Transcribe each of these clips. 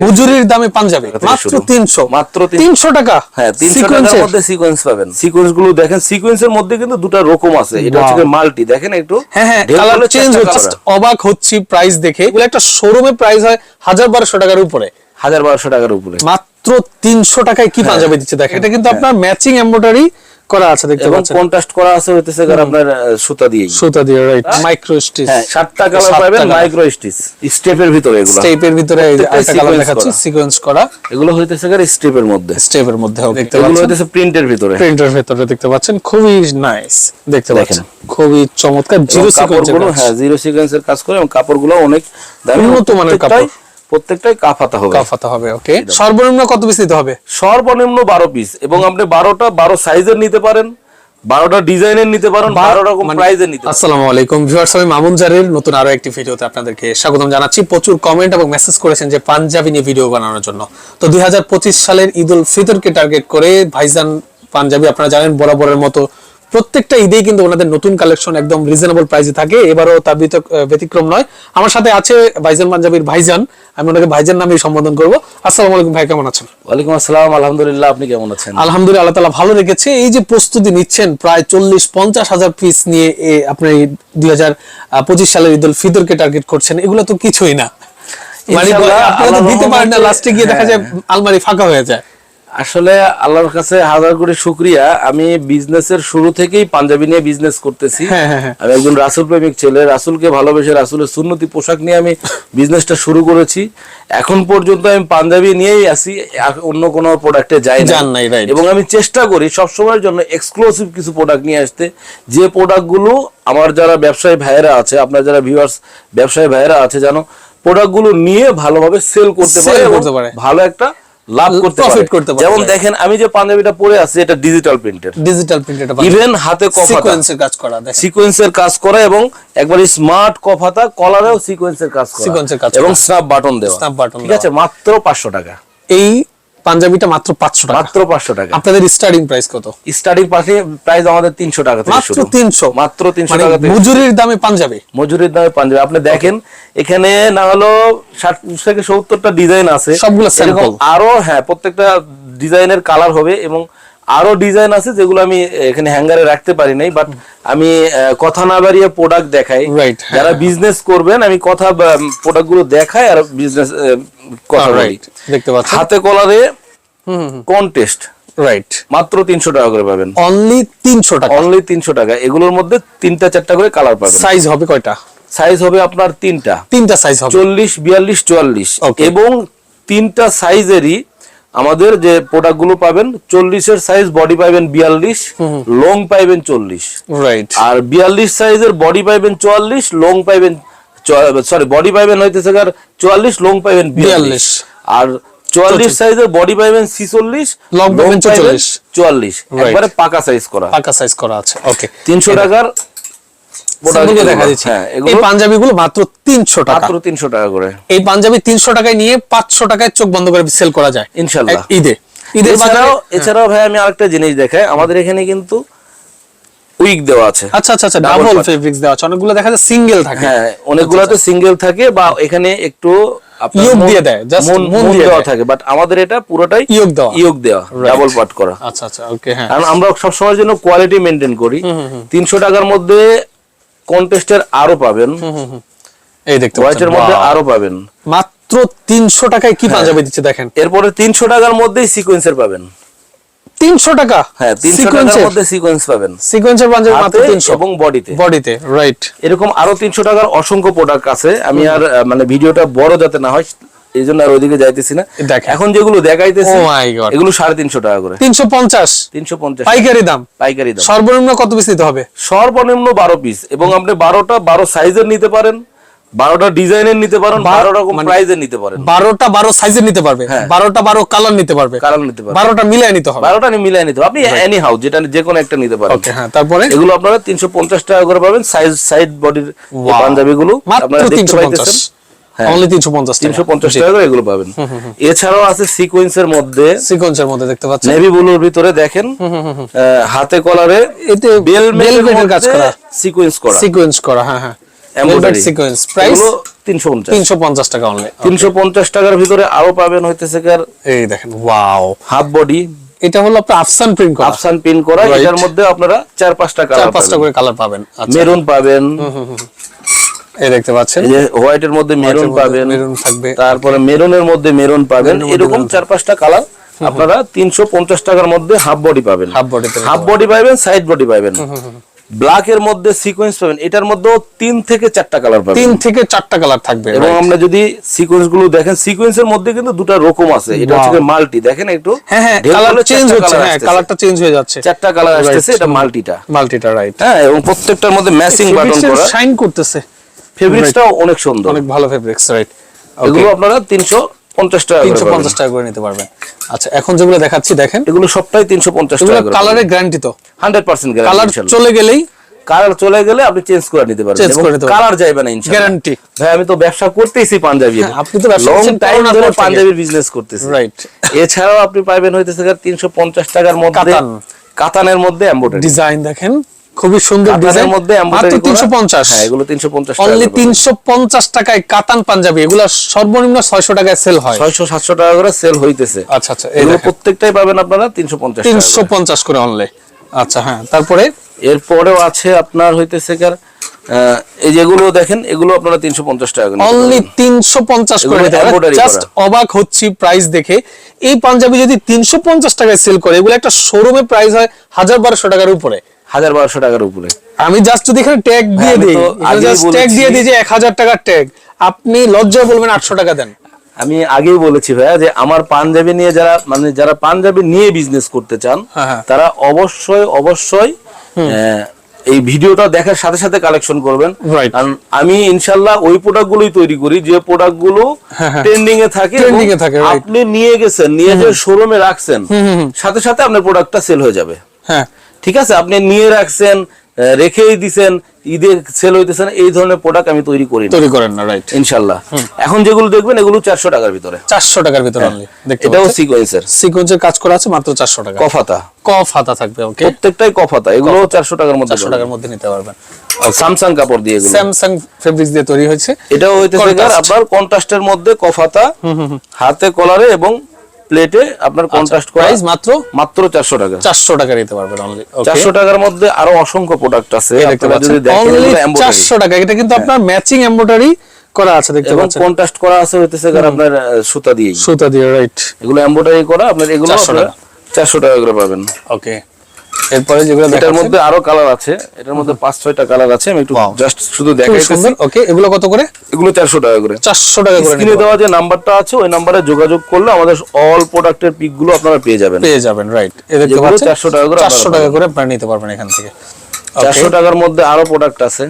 হুজুরির দামে পাঞ্জাবি মাত্র শুরু। তিনশো। মাত্র তিন- তিনশো টাকা হ্যাঁ তিনশো Sequence টাকার মধ্যে সিকোয়েন্স পাবেন। সিকোয়েন্সগুলো দেখেন সিকোয়েন্সের মধ্যে কিন্তু দুটো রকম আছে। এটা হচ্ছে মাল্টি দেখেন একটু। হ্যাঁ হ্যাঁ কালার চেঞ্জ হচ্ছে। অবাক হচ্ছি প্রাইস দেখে। এগুলো একটা শোরুমে প্রাইস হয় হাজার বারোশো টাকার উপরে। হাজার বারোশো টাকার উপরে। মাত্র তিনশো টাকায় কি পাঞ্জাবি দিচ্ছে দেখেন। এটা কিন্তু আপনার ম্যাচিং এমব্রয়ডারি করা আছে দেখতে এবং পাচ্ছেন। কন্ট্রাস্ট করা আছে হইতেছে আপনার সুতা দিয়ে। সুতা দিয়ে রাইট মাইক্রো স্টিচ হ্যাঁ সাতটা কালার পাবেন মাইক্রো স্টিচ স্টেপের ভিতরে এগুলো। স্টেপের ভিতরে কালার দেখাচ্ছি সিকোয়েন্স করা। এগুলো হইতেছে কার স্টেপের মধ্যে। স্টেপের মধ্যে দেখতে এগুলো হইতেছে প্রিন্টের ভিতরে। প্রিন্টের ভেতরে দেখতে পাচ্ছেন খুবই নাইস দেখতে পাচ্ছেন। খুবই চমৎকার জিরো সিকোয়েন্সের হ্যাঁ জিরো সিকোয়েন্সের কাজ করে এবং কাপড়গুলো অনেক দামি। উন্নত মানের কাপড়। প্রত্যেকটাই কাফাতা হবে। কাফাতে হবে ওকে সর্বনিম্ন কত পিস দিতে হবে? সর্বনিম্ন বারো পিস এবং আপনি বারোটা বারো সাইজের নিতে পারেন বারোটা ডিজাইনের নিতে পারেন বারো রকম মানে- প্রাইজের নিতে পারেন। আসসালামু আলাইকুম ভিউয়ার্স আমি মামুন জারির নতুন আরও একটি ভিডিওতে আপনাদেরকে স্বাগতম জানাচ্ছি। প্রচুর কমেন্ট এবং মেসেজ করেছেন যে পাঞ্জাবি নিয়ে ভিডিও বানানোর জন্য। তো দুই হাজার পঁচিশ সালের ঈদ উল ফিতরকে টার্গেট করে ভাইজান পাঞ্জাবি আপনারা জানেন বরাবরের মতো প্রত্যেকটা ঈদেই কিন্তু ওনাদের নতুন কালেকশন একদম রিজনেবল প্রাইসে থাকে। এবারও তার ব্যতিক্রম নয়। আমার সাথে আছে ভাইজান পাঞ্জাবির ভাইজান। আমি ওনাকে ভাইজান নামেই সম্বোধন করব। আসসালামু আলাইকুম ভাই কেমন আছেন? ওয়ালাইকুম আসসালাম। আলহামদুলিল্লাহ আপনি কেমন আছেন? আলহামদুলিল্লাহ আল্লাহ তালা ভালো রেখেছে। এই যে প্রস্তুতি নিচ্ছেন প্রায় চল্লিশ পঞ্চাশ হাজার পিস নিয়ে আপনি দুই হাজার পঁচিশ সালের ঈদুল ফিতরকে টার্গেট করছেন। এগুলো তো কিছুই না। মানে আপনারা দিতে পারেন না লাস্টে গিয়ে দেখা যায় আলমারি ফাঁকা হয়ে যায়। আসলে আল্লাহর কাছে হাজার কোটি শুক্রিয়া। আমি বিজনেসের শুরু থেকেই পাঞ্জাবি নিয়ে বিজনেস করতেছি। হ্যাঁ, হ্যাঁ, হ্যাঁ। আমি একজন রাসুল প্রেমিক ছেলে রাসুলকে ভালোবেসে রাসুলের সুন্নতি পোশাক নিয়ে আমি বিজনেসটা শুরু করেছি। এখন পর্যন্ত আমি পাঞ্জাবি নিয়েই আর অন্য কোনো প্রোডাক্টে যাই না যান নাই, এবং আমি চেষ্টা করি সবসময়ের জন্য এক্সক্লুসিভ কিছু প্রোডাক্ট নিয়ে আসতে। যে প্রোডাক্টগুলো আমার যারা ব্যবসায়ী ভাইয়েরা আছে আপনার যারা ভিউয়ার্স ব্যবসায়ী ভাইয়েরা আছে জানো প্রোডাক্টগুলো নিয়ে ভালোভাবে সেল করতে পারে। ভালো একটা লাভ করতে করতে যেমন দেখেন আমি যে পাঞ্জাবিটা পরে আছি এটা ডিজিটাল প্রিন্টের ডিজিটাল প্রিন্টেড ইভেন হাতে সিকোয়েন্সের কাজ করা সিকোয়েন্সের কাজ করা এবং একবার স্মার্ট কফাতা কলারেও সিকোয়েন্সের কাজ করা। সিকোয়েন্সের কাজ এবং। স্ন্যাপ বাটন দেওয়া। স্ন্যাপ বাটন ঠিক আছে মাত্র পাঁচশো টাকা। এই পাঞ্জাবিটা মাত্র পাঁচশো টাকা। মাত্র পাঁচশো টাকা। আপনাদের স্টার্টিং প্রাইস কত? স্টার্টিং প্রাইস আমাদের তিনশো টাকা মাত্র তিনশো। মাত্র তিনশো মানে টাকা মজুরির দামে পাঞ্জাবি? মজুরির দামে পাঞ্জাবি। আপনি দেখেন এখানে না হলো ষাট থেকে সত্তরটা ডিজাইন আছে। সবগুলো আরও হ্যাঁ প্রত্যেকটা ডিজাইনের কালার হবে এবং আরও ডিজাইন আছে যেগুলো আমি এখানে হ্যাঙ্গারে রাখতে পারি নাই বাট আমি কথা না বাড়িয়ে প্রোডাক্ট দেখাই। হ্যাঁ, যারা বিজনেস করবেন আমি কথা প্রোডাক্টগুলো দেখাই আর বিজনেস কথা বলি। দেখতে পাচ্ছেন? হাতে কলারে কন্টেস্ট রাইট মাত্র তিনশো টাকা করে পাবেন। অনলি তিনশো টাকা? অনলি তিনশো টাকা। এগুলোর মধ্যে তিনটা চারটা করে কালার পাবেন। সাইজ হবে কয়টা? সাইজ হবে আপনার তিনটা। তিনটা সাইজ হবে। চল্লিশ বিয়াল্লিশ চুয়াল্লিশ. এবং তিনটা সাইজেরই আমাদের যে প্রোডাক্টগুলো পাবেন চল্লিশের সাইজ বডি পাইবেন বিয়াল্লিশ লং পাইবেন চল্লিশ। রাইট আর বিয়াল্লিশ সাইজের বডি পাইবেন চুয়াল্লিশ লং পাইবেন সরি বডি পাইবেন হইতেছে কার চুয়াল্লিশ লং পাইবেন বিয়াল্লিশ। আর চুয়াল্লিশ সাইজের বডি পাইবেন ছিচল্লিশ Long পাইবেন 44 চুয়াল্লিশ। একবারে পাকা সাইজ করা। পাকা সাইজ করা আছে ওকে তিনশো টাকার দেখা। হ্যাঁ এই এগুলো মাত্র তিনশো টাকা। মাত্র তিনশো টাকা করে। এই পাঞ্জাবি তিনশো টাকায় নিয়ে পাঁচশো টাকায় চোখ বন্ধ করে সেল করা যায়। ইনশাল্লাহ। ঈদে। ঈদের এছাড়াও এছাড়াও ভাই আমি আরেকটা জিনিস দেখাই। আমাদের এখানে কিন্তু উইক দেওয়া আছে। আচ্ছা আচ্ছা আচ্ছা ডাবল ফেব্রিক্স দেওয়া আছে। অনেকগুলো দেখা যায় সিঙ্গেল থাকে। হ্যাঁ অনেকগুলোতে সিঙ্গেল থাকে বা এখানে একটু মন- দিয়ে দেয়, মন- দেওয়া থাকে বাট আমাদের এটা পুরোটাই Yoke দেওয়া। ইয়োগ দেওয়া ডাবল পার্ট করা। আচ্ছা আচ্ছা ওকে হ্যাঁ। কারণ আমরা সবসময়ের জন্য কোয়ালিটি মেনটেন করি। তিনশো টাকার মধ্যে কন্টেস্টের আরও পাবেন। এই দেখতে হোয়াইটের মধ্যে আরও পাবেন। মাত্র তিনশো টাকায় কি পাঞ্জাবি দিচ্ছে দেখেন? এরপরে তিনশো টাকার মধ্যেই সিকোয়েন্সের পাবেন। তিনশো টাকা? হ্যাঁ তিনশো টাকার মধ্যে সিকোয়েন্স পাবেন। সিকোয়েন্সের পাঞ্জাবি মাত্র তিনশো। এবং বডিতে বডিতে রাইট এরকম আরও তিনশো টাকার অসংখ্য প্রোডাক্ট আছে। আমি আর মানে ভিডিওটা বড় যাতে না হয় এই জন্য আর ওইদিকে যাইতেছি না। এখন যেগুলো দেখাইতেছি Oh. এগুলো সাড়ে তিনশো টাকা করে। তিনশো পঞ্চাশ। তিনশো পঞ্চাশ। পাইকারি দাম। পাইকারি দাম। সর্বনিম্ন কত পিস দিতে হবে? সর্বনিম্ন বারো পিস। এবং আপনি বারোটা বারো সাইজের নিতে পারেন বারোটা ডিজাইনের নিতে পারেন বারো রকম মানে- প্রাইজের নিতে পারেন। বারোটা বারো সাইজের নিতে পারবে। হ্যাঁ। বারোটা বারো কালার নিতে পারবে। কারণ নিতে পারেন বারোটা মিলিয়ে নিতে হবে। বারোটা মিলাই নিতে পারেন আপনি এনি হাউস যেটা যে কোনো একটা নিতে পারেন। হ্যাঁ তারপরে? এগুলো আপনারা তিনশো পঞ্চাশ টাকা করে পাবেন। সাইজ সাইড বডির পাঞ্জাবি গুলো আপনারা দেখতে পাইতেছেন। অনলি তিনশো পঞ্চাশ তিনশো পঞ্চাশ টাকা এগুলো পাবেন। এছাড়াও আছে সিকোয়েন্সের মধ্যে। সিকোয়েন্সের মধ্যে দেখতে পাচ্ছেন। নেভি ব্লুর ভিতরে দেখেন। হাতে কলারে এতে বেল velvet কাজ করা। সিকোয়েন্স করা। সিকোয়েন্স করা হ্যাঁ হ্যাঁ। সিকোয়েন্স প্রাইস এগুলো তিনশো পঞ্চাশ। তিনশো পঞ্চাশ টাকা অনলি তিনশো পঞ্চাশ টাকার ভিতরে আরও পাবেন হইতেছে কার এই দেখেন ওয়াও হাফ বডি এটা হলো আপনার আফসান প্রিন্ট করা। আফসান পিন করা। এটার মধ্যে আপনারা চার পাঁচটা চার কালার পাঁচটা করে কালার পাবেন। আচ্ছা। মেরুন পাবেন। এই দেখতে পাচ্ছেন। এই যে হোয়াইটের মধ্যে মেরুন পাবেন। মেরুন থাকবে। তারপরে মেরুনের মধ্যে মেরুন পাবেন। এরকম চার পাঁচটা কালার আপনারা তিনশো পঞ্চাশ টাকার মধ্যে হাফ বডি পাবেন। হাফ বডিতে হাফ বডি পাবেন। সাইড বডি পাবেন। ব্ল্যাক এর মধ্যে সিকোয়েন্স পাবেন। এটার মধ্যেও তিন থেকে চারটা কালার পাবেন। তিন থেকে চারটা কালার থাকবে এবং আমরা যদি সিকোয়েন্সগুলো দেখেন সিকোয়েন্সের মধ্যে কিন্তু দুটো রকম আছে। এটা হচ্ছে মাল্টি দেখেন একটু। হ্যাঁ হ্যাঁ কালার চেঞ্জ হচ্ছে। হ্যাঁ কালারটা চেঞ্জ হয়ে যাচ্ছে। চারটা কালার আসতেছে এটা মাল্টিটা মাল্টিটা রাইট হ্যাঁ এবং প্রত্যেকটার মধ্যে ম্যাচিং বাটন করা। শাইন করতেছে। ফেব্রিক্সটাও অনেক সুন্দর। অনেক ভালো ফেব্রিক্স রাইট এগুলো আপনারা তিনশো পঞ্চাশ টাকা করে তিনশো পাবেন। পঞ্চাশ টাকা করে নিতে পারবেন। আচ্ছা এখন যেগুলো দেখাচ্ছি দেখেন। এগুলো সবটাই তিনশো পঞ্চাশ এগুলো টাকা কালারের গ্যারান্টি তো। হান্ড্রেড পার্সেন্ট কালার চলে গেলেই কালার চলে গেলে আপনি চেঞ্জ করে নিতে পারবেন পারবেন। কালার যাইবে না ইনশাআল্লাহ গ্যারান্টি ভাই আমি তো ব্যবসা করতেইছি পাঞ্জাবি হ্যাঁ, আপনি তো ব্যবসা লং করছেন টাইম ধরে পাঞ্জাবির বিজনেস করতেছি। রাইট এছাড়াও আপনি পাবেন হইতেছে তিনশো পঞ্চাশ টাকার মধ্যে কাতান। কাতানের মধ্যে এমব্রয়ডারি ডিজাইন দেখেন। খুবই সুন্দর কাতানের ডিজাইন মধ্যে মাত্র এমব্রয়ডারি তিনশো পঞ্চাশ। হ্যাঁ এগুলো তিনশো পঞ্চাশ অনলি তিনশো পঞ্চাশ টাকায় কাতান পাঞ্জাবি। এগুলো সর্বনিম্ন ছয়শো টাকায় সেল হয়। ছয়শো সাতশো টাকা করে সেল হইতেছে। আচ্ছা আচ্ছা এগুলো প্রত্যেকটাই পাবেন আপনারা তিনশো পঞ্চাশ তিনশো পঞ্চাশ করে অনলি আচ্ছা হ্যাঁ তারপরে? এরপরেও আছে আপনার হইতেছে কার এই যেগুলো দেখেন এগুলো আপনারা তিনশো পঞ্চাশ টাকা করে নিতে অনলি পারবেন। তিনশো পঞ্চাশ করে জাস্ট অবাক হচ্ছি প্রাইস দেখে। এই পাঞ্জাবি যদি তিনশো পঞ্চাশ টাকায় সেল করে এগুলো একটা শোরুমে প্রাইস হয় হাজার বারোশো টাকার উপরে। হাজার বারোশো টাকার উপরে। আমি জাস্ট যদি এখানে ট্যাগ দিয়ে দিই ট্যাগ দিয়ে দিই যে এক হাজার টাকার ট্যাগ আপনি লজ্জায় বলবেন আটশো টাকা দেন। আমি আগেই বলেছি ভাইয়া যে আমার পাঞ্জাবি নিয়ে যারা মানে যারা পাঞ্জাবি নিয়ে বিজনেস করতে চান হ্যাঁ, হ্যাঁ। তারা অবশ্যই অবশ্যই এই ভিডিওটা দেখার সাথে সাথে কালেকশন করবেন। কারণ আমি ইনশাল্লাহ ওই প্রোডাক্ট গুলোই তৈরি করি যে প্রোডাক্টগুলো। ট্রেন্ডিং এ থাকে Trending এ থাকে, আপনি নিয়ে গেছেন নিয়ে যে শোরুমে রাখছেন সাথে সাথে আপনার প্রোডাক্টটা সেল হয়ে যাবে। হ্যাঁ। ঠিক আছে আপনি নিয়ে রাখছেন রেখেই দিছেন ঈদে সেল হইতেছেন এই ধরনের প্রোডাক্ট আমি তৈরি করি তৈরি করেন না রাইট ইনশাল্লাহ। এখন যেগুলো দেখবেন এগুলো চারশো টাকার ভিতরে। চারশো টাকার ভিতরে অনলি দেখতে এটাও সিকোয়েন্সের সিকোয়েন্সের কাজ করা আছে মাত্র চারশো টাকা। কফাতা। কফাতা থাকবে ওকে প্রত্যেকটাই কফাতা এগুলো চারশো টাকার মধ্যে চারশো টাকার মধ্যে নিতে পারবেন। স্যামসাং কাপড় দিয়ে এগুলো। স্যামসাং ফেব্রিক্স দিয়ে তৈরি হয়েছে। এটাও হইতেছে আপনার কন্ট্রাস্টের মধ্যে কফাতা হাতে কলারে এবং প্লেটে আপনার কন্ট্রাস্ট প্রাইস মাত্র? মাত্র চারশো টাকা। চারশো টাকা নিতে পারবেন অনলি চারশো টাকার মধ্যে আরও অসংখ্য প্রোডাক্ট আছে। দেখতে আপনারা পাচ্ছেন যদি দেখেন অনলি এগুলো embroidery। চারশো টাকা। এটা কিন্তু আপনার ম্যাচিং এমব্রয়ডারি করা আছে দেখতে পাচ্ছেন। কন্ট্রাস্ট করা আছে হইতেছে কারণ আপনার সুতা দিয়ে। সুতা দিয়ে রাইট এগুলো এমব্রয়ডারি করা আপনার এগুলো 400 টাকা। 400 টাকা করে পাবেন। ওকে এরপরে যেগুলো এটার মধ্যে আরও কালার আছে। এটার মধ্যে পাঁচ ছয়টা কালার আছে। আমি একটু. জাস্ট শুধু দেখাইতেছি। ওকে এগুলো কত করে? এগুলো চারশো টাকা করে। চারশো টাকা করে স্ক্রিনে দেওয়া যে নাম্বারটা আছে ওই নাম্বারে যোগাযোগ করলে আমাদের অল প্রোডাক্টের পিকগুলো আপনারা পেয়ে যাবেন। পেয়ে যাবেন রাইট এ দেখতে পাচ্ছেন? 400 টাকা করে চারশো আপনারা টাকা করে আপনারা নিতে পারবেন এখান থেকে। চারশো টাকার মধ্যে আরও প্রোডাক্ট আছে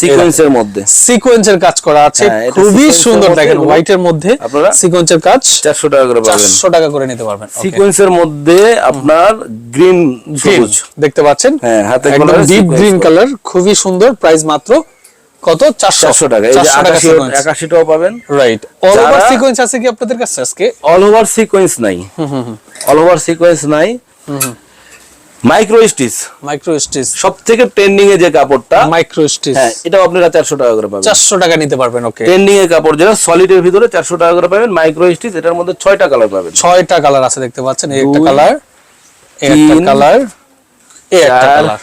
সিকোয়েন্সের মধ্যে। সিকোয়েন্সের কাজ করা আছে হ্যাঁ, খুবই সুন্দর দেখেন এগুলো হোয়াইটের মধ্যে আপনারা সিকোয়েন্সের কাজ চারশো টাকা করে পাবেন। চারশো টাকা করে নিতে পারবেন. সিকোয়েন্সের মধ্যে আপনার গ্রিন সবুজ। দেখতে পাচ্ছেন? হ্যাঁ, হাতে একদম ডিপ গ্রিন কালার খুবই সুন্দর প্রাইস মাত্র কত? চারশো। চারশো টাকা এই যে চারশো টাকা আকাশি পাবেন। রাইট অল ওভার সিকোয়েন্স আছে কি আপনাদের কাছে আজকে? অল ওভার সিকোয়েন্স নাই। অল ওভার সিকোয়েন্স নাই। মাইক্রো স্টিচ মাইক্রো স্টিচ সব থেকে ট্রেন্ডিং এ যে কাপড়টা মাইক্রো স্টিচ হ্যাঁ এটাও আপনারা চারশো টাকা করে পাবেন। চারশো টাকা নিতে পারবেন ওকে ট্রেন্ডিং এর কাপড় যেটা সলিডের ভিতরে চারশো টাকা করে পাবেন মাইক্রো স্টিচ এটার মধ্যে ছয়টা কালার পাবেন। ছয়টা কালার আছে দেখতে পাচ্ছেন এই একটা কালার এই একটা কালার এই একটা কালার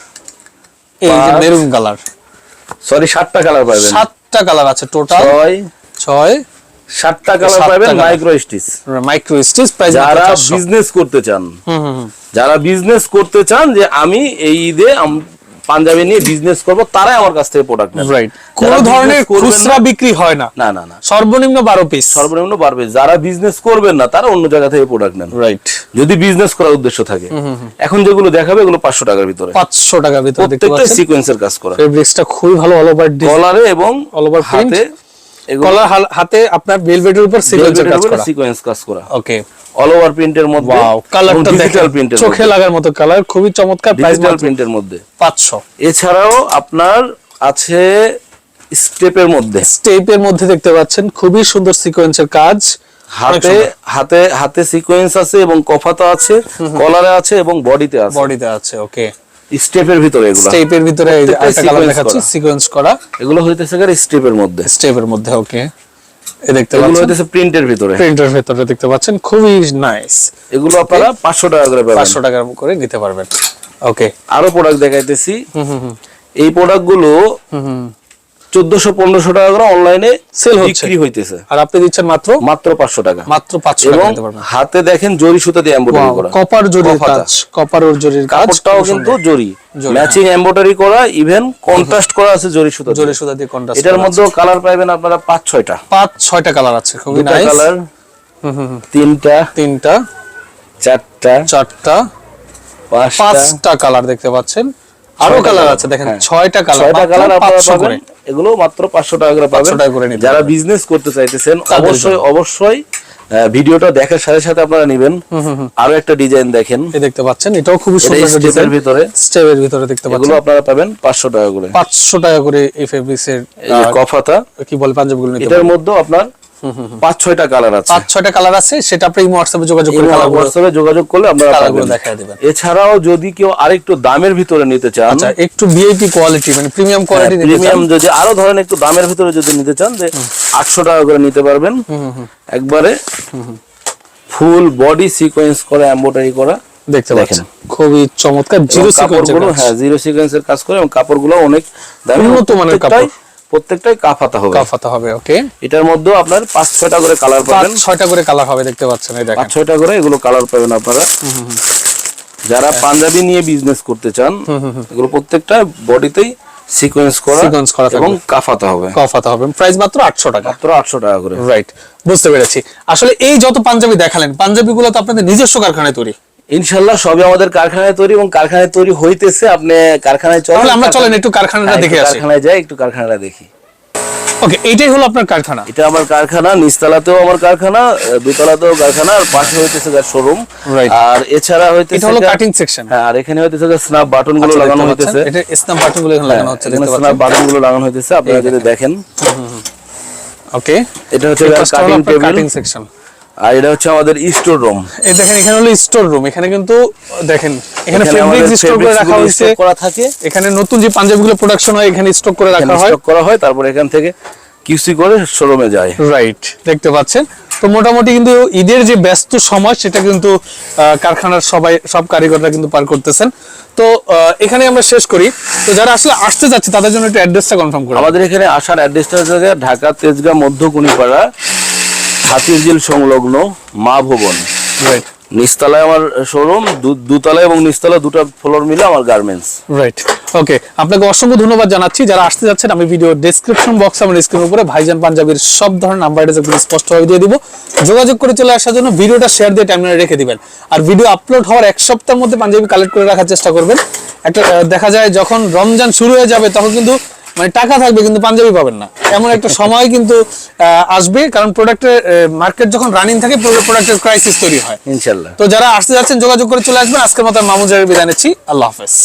এই যে মেরুন কালার সরি সাতটা কালার পাবেন। সাতটা কালার আছে টোটাল ছয় ছয় সাতটা কালার পাবেন মাইক্রো স্টিচ মাইক্রো স্টিচ যারা বিজনেস করতে চান যারা বিজনেস করতে চান যে আমি এই ঈদে পাঞ্জাবি নিয়ে বিজনেস করব তারাই আমার কাছ থেকে প্রোডাক্ট নেবে। রাইট কোন ধরনের খুচরা বিক্রি হয় না। না না না। সর্বনিম্ন বারো পিস সর্বনিম্ন বাড়বে যারা বিজনেস করবেন না তারা অন্য জায়গা থেকে প্রোডাক্ট নেন। রাইট যদি বিজনেস করার উদ্দেশ্য থাকে। এখন যেগুলো দেখাবে এগুলো পাঁচশো টাকার ভিতরে। পাঁচশো টাকা ভিতরে প্রত্যেকটা সিকোয়েন্সের কাজ করা। ফেব্রিক্সটা খুবই ভালো অল ওভার কলারে এবং over print। হাতে কলার হাতে আপনার ভেলভেটের উপর সিকোয়েন্সের কাজ করা। সিকোয়েন্স কাজ করা। ওকে অল ওভার প্রিন্টের মধ্যে ওয়াও কালারটা ডিজিটাল প্রিন্টের চোখে লাগার মতো কালার খুবই চমৎকার প্রাইস ডিজিটাল প্রিন্টের মধ্যে। 500 এছাড়াও আপনার আছে স্টেপের মধ্যে। স্টেপের মধ্যে দেখতে পাচ্ছেন খুবই সুন্দর সিকোয়েন্সের কাজ। হাতে হাতে হাতে সিকোয়েন্স আছে এবং কফাতা আছে কলারে আছে এবং বডিতে আছে। বডিতে আছে ওকে স্টেপের ভিতরে এগুলো। স্টেপের ভিতরে এই যে প্রত্যেকটাই আরেকটা কালার দেখাচ্ছি সিকোয়েন্স করা। এগুলো হইতেছে স্টেপের মধ্যে। স্টেপের মধ্যে ওকে এ দেখতে এগুলো হইতেছে প্রিন্টের ভিতরে। প্রিন্টের ভেতরে দেখতে পাচ্ছেন খুবই নাইস এগুলো আপনারা পাঁচশো টাকা করে পাবেন। পাঁচশো টাকার করে নিতে পারবেন। ওকে আরও প্রোডাক্ট দেখাইতেছি। হুম হুম হুম। এই প্রোডাক্টগুলো হুম হুম। চোদ্দশো পনেরোশো টাকা করে অনলাইনে হচ্ছে। বিক্রি হইতেছে। আর আপনি দিচ্ছেন মাত্র? মাত্র পাঁচশো টাকা। মাত্র পাঁচশো টাকা এবং হাতে দেখেন জরি সুতা দিয়ে এমব্রয়ডারি করা। কপার জরির কাজ কপার জরির কাজ কাপড়টাও কিন্তু জরি। ম্যাচিং এমব্রয়ডারি করা ইভেন কন্ট্রাস্ট করা আছে জরি সুতা জরি সুতা দিয়ে কন্ট্রাস্ট এটার মধ্যে কালার পাইবেন আপনারা পাঁচ ছয়টা। পাঁচ ছয়টা কালার আছে খুবই নাইস কালার তিনটা তিনটা চারটা চারটা পাঁচটা। কালার দেখতে পাচ্ছেন। আরও কালার আছে দেখেন হ্যাঁ। ছয়টা কালার ছয়টা কালার আপনারা পাবেন। এগুলো মাত্র পাঁচশো টাকা করে পাবেন। টাকা করে যারা বিজনেস করতে চাইতেছেন অবশ্যই অবশ্যই ভিডিওটা দেখার সাথে সাথে আপনারা নেবেন। আরও একটা ডিজাইন দেখেন। এই দেখতে পাচ্ছেন এটাও খুবই সুন্দর স্টেপের ভিতরে। স্টেপের ভিতরে দেখতে এগুলো আপনারা পাবেন পাঁচশো টাকা করে। পাঁচশো টাকা করে এই ফেব্রিক্স এর এই যে কফাতা। কি বলে পাঞ্জাবিগুলো এটার মধ্যে আপনার পাঁচ ছয়টা কালার আছে। পাঁচ ছয়টা কালার আছে সেটা আপনি হোয়াটসঅ্যাপে যোগাযোগ করে হোয়াটসঅ্যাপে যোগাযোগ করলে আপনারা কালারগুলো দেখায় দিবেন। এছাড়াও যদি কেউ আরেকটু দামের ভিতরে নিতে চান আচ্ছা একটু ভিআইপি কোয়ালিটি মানে প্রিমিয়াম কোয়ালিটি প্রিমিয়াম যদি আরও ধরেন একটু দামের ভিতরে যদি নিতে চান যে আটশো টাকা করে নিতে পারবেন। একবারে ফুল বডি সিকোয়েন্স করা এমব্রয়ডারি করা দেখতে পাচ্ছেন খুবই চমৎকার জিরো সিকোয়েন্সের হ্যাঁ জিরো সিকোয়েন্সের কাজ করে এবং কাপড়গুলো অনেক দামি। উন্নত মানের কাপড়। প্রত্যেকটাই কাফাতা হবে। কাফাতা হবে ওকে এটার মধ্যেও আপনার পাঁচ ছয়টা করে কালার পাবেন। ছয়টা করে কালার হবে দেখতে পাচ্ছেন এই দেখেন। পাঁচ ছয়টা করে এগুলো কালার পাবেন আপনারা। যারা। পাঞ্জাবি নিয়ে বিজনেস করতে চান এগুলো প্রত্যেকটা বডিতেই সিকোয়েন্স করা Sequence করা এবং। কাফাতা হবে। কাফাতা হবে। প্রাইস মাত্র আটশো টাকা। মাত্র আটশো টাকা করে। রাইট বুঝতে পেরেছি। আসলে এই যত পাঞ্জাবি দেখালেন পাঞ্জাবিগুলো তো আপনাদের নিজস্ব কারখানায় তৈরি। ইনশাল্লাহ সবই আমাদের কারখানায় তৈরি এবং কারখানায় তৈরি হইতেছে। আপনি কারখানায় চলেন আমরা চলেন একটু কারখানাটা হ্যাঁ, দেখে আসি। কারখানায় যাই একটু কারখানাটা দেখি। ওকে এইটাই হলো আপনার কারখানা। এটা আমার কারখানা নিচতলাতেও আমার কারখানা দোতলাতেও কারখানা আর পাশে হইতেছে শোরুম আর এছাড়া হইতেছে এটা হলো কাটিং সেকশন হ্যাঁ আর এখানে হইতেছে যে স্ন্যাপ বাটনগুলো লাগানো হইতেছে। এটা স্ন্যাপ বাটনগুলো এখানে লাগানো হচ্ছে দেখতে স্ন্যাপ বাটনগুলো লাগানো হইতেছে আপনারা যদি দেখেন। ওকে। এটা হচ্ছে কাটিং টেবিল কাটিং সেকশন আর এটা হচ্ছে আমাদের স্টোর রুম। এই দেখেন এখানে হলো স্টোর রুম। এখানে কিন্তু দেখেন এখানে ফেব্রিক্স স্টোর করে রাখা হয়েছে। করা থাকে। এখানে নতুন যে পাঞ্জাবিগুলো প্রোডাকশন হয় এখানে স্টক করে রাখা হয়। স্টক করা হয় তারপর এখান থেকে কিউসি করে শোরুমে যায়। রাইট দেখতে পাচ্ছেন। তো মোটামুটি কিন্তু ঈদের যে ব্যস্ত সময় সেটা কিন্তু কারখানার সবাই সব কারিগররা কিন্তু পার করতেছেন। তো এখানে আমরা শেষ করি। তো যারা আসলে আসতে যাচ্ছে তাদের জন্য একটু অ্যাড্রেসটা কনফার্ম করে আমাদের এখানে আসার অ্যাড্রেসটা হচ্ছে ঢাকা তেজগাঁ মধ্যকুনিপাড়া হাতিরঝিল সংলগ্ন মা ভবন। রাইট নিচতলায় আমার শোরুম দুতলা এবং নিচতলা দুটো ফ্লোর মিলে আমার গার্মেন্টস। রাইট ওকে আপনাকে অসংখ্য ধন্যবাদ জানাচ্ছি। যারা আসতে যাচ্ছেন আমি ভিডিও ডেসক্রিপশন বক্সে আমার স্ক্রিনের উপরে ভাইজান পাঞ্জাবির সব ধরনের নাম্বার একদম স্পষ্টভাবে দিয়ে দিব। যোগাযোগ করে চলে আসার জন্য ভিডিওটা শেয়ার দিয়ে টাইমলাইনে রেখে দিবেন। আর ভিডিও আপলোড হওয়ার এক সপ্তাহের মধ্যে পাঞ্জাবি কালেক্ট করে রাখার চেষ্টা করবেন। একটা দেখা যায় যখন রমজান শুরু হয়ে যাবে তখন কিন্তু মানে টাকা থাকবে কিন্তু পাঞ্জাবি পাবেন না। এমন একটা সময় কিন্তু আহ, আসবে কারণ প্রোডাক্টের মার্কেট যখন রানিং থাকে প্রোডাক্টের ক্রাইসিস তৈরি হয়। ইনশাল্লাহ। তো যারা আসতে যাচ্ছেন যোগাযোগ করে চলে আসবেন। আজকের মতো মামুজারের বিদায় নিচ্ছি। আল্লাহ হাফেজ।